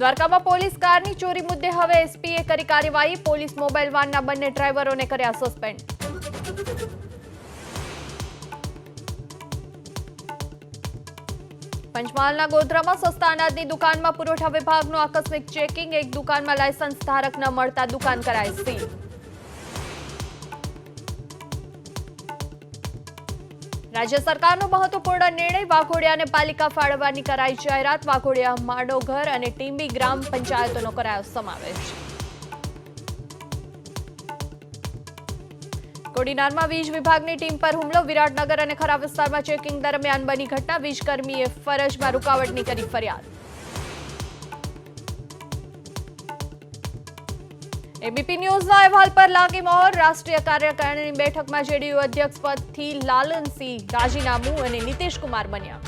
દ્વારકામાં પોલીસ કારની ચોરી મુદ્દે હવે એસપીએ કરી કાર્યવાહી, પોલીસ મોબાઈલ વાનના બંને ડ્રાઈવરોને કર્યા સસ્પેન્ડ. પંચમહાલના ગોધરામાં સસ્તા અનાજની દુકાનમાં પુરવઠા વિભાગનું આકસ્મિક ચેકિંગ, એક દુકાનમાં લાયસન્સ ધારક ન મળતા દુકાન કરાઈ સીલ. રાજ્ય સરકારનો મહત્વપૂર્ણ નિર્ણય વાઘોડિયાને પાલિકા ફાળવવાની કરાઈ જાહેરાત. વાઘોડિયા, માડોઘર અને ટીંબી ગ્રામ પંચાયતોનો કરાયો સમાવેશ. કોડીનારમાં વીજ વિભાગની ટીમ પર હુમલો. વિરાટનગર અને ખરા વિસ્તારમાં ચેકિંગ દરમિયાન બની ઘટના. વીજકર્મીએ ફરજમાં રૂકાવટની કરી ફરિયાદ. એબીપી ન્યૂઝના અહેવાલ પર લાગી મોહર રાષ્ટ્રીય કાર્યકારિણી બેઠકમાં જેડીયુ અધ્યક્ષ પદથી લાલનસિંહ રાજીનામું અને નીતિશ કુમાર બન્યા.